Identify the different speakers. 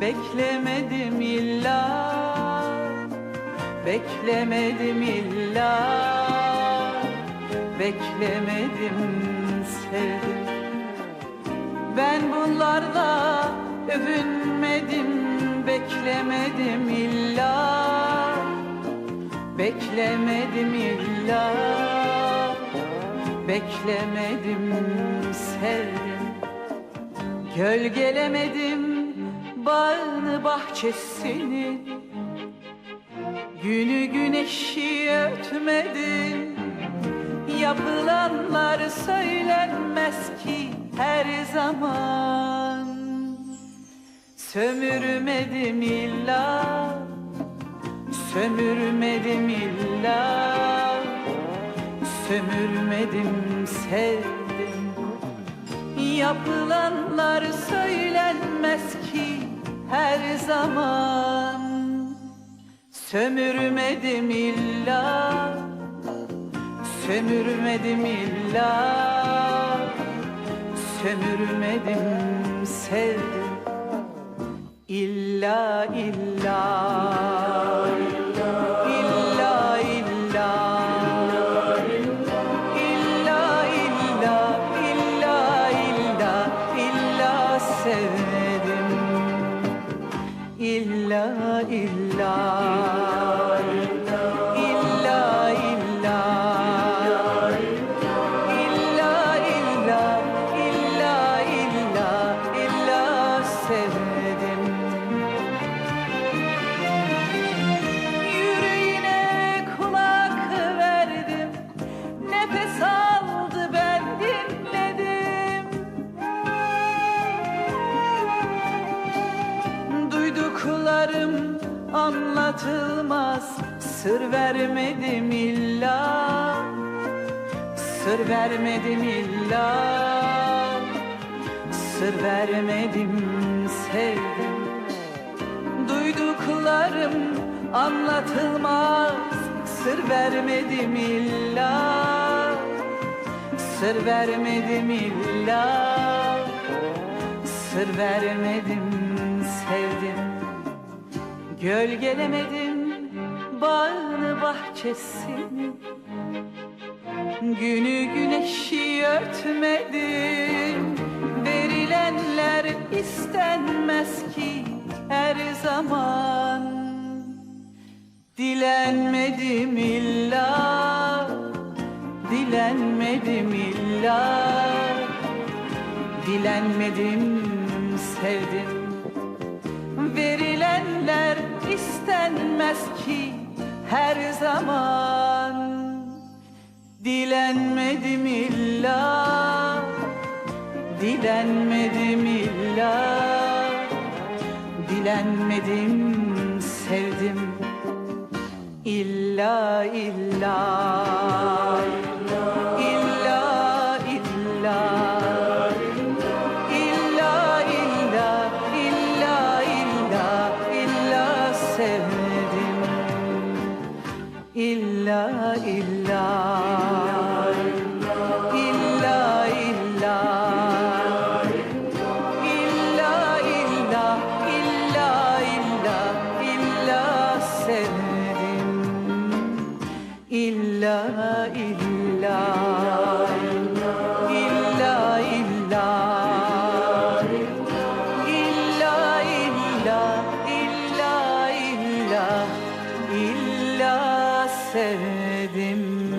Speaker 1: Beklemedim illa Beklemedim illa Beklemedim sevdim Ben bunlarla övünmedim Beklemedim illa Beklemedim illa Beklemedim sevdim Gölgelemedim bağını bahçesini. Günü güneşi örtmedim Yapılanlar söylenmez ki her zaman. Sömürmedim illa Sömürmedim illa. Sömürmedim sevdim. Yapılanlar söylenmez ki her zaman. Sömürmedim illa Sömürmedim illa. Sömürmedim sevdim İlla illa anlatılmaz Sır vermedim illa. Sır vermedim illa. Sır vermedim sevdim. Duyduklarım anlatılmaz. Sır vermedim illa. Sır vermedim illa. Sır vermedim sevdim Gölgelemedim bağını bahçesini. Günü güneşi örtmedim. Verilenler istenmez ki her zaman. Dilenmedim illa Dilenmedim illa. Dilenmedim istenmez ki her zaman. Dilenmedim illa Dilenmedim illa. Dilenmedim sevdim. İlla illa sevdim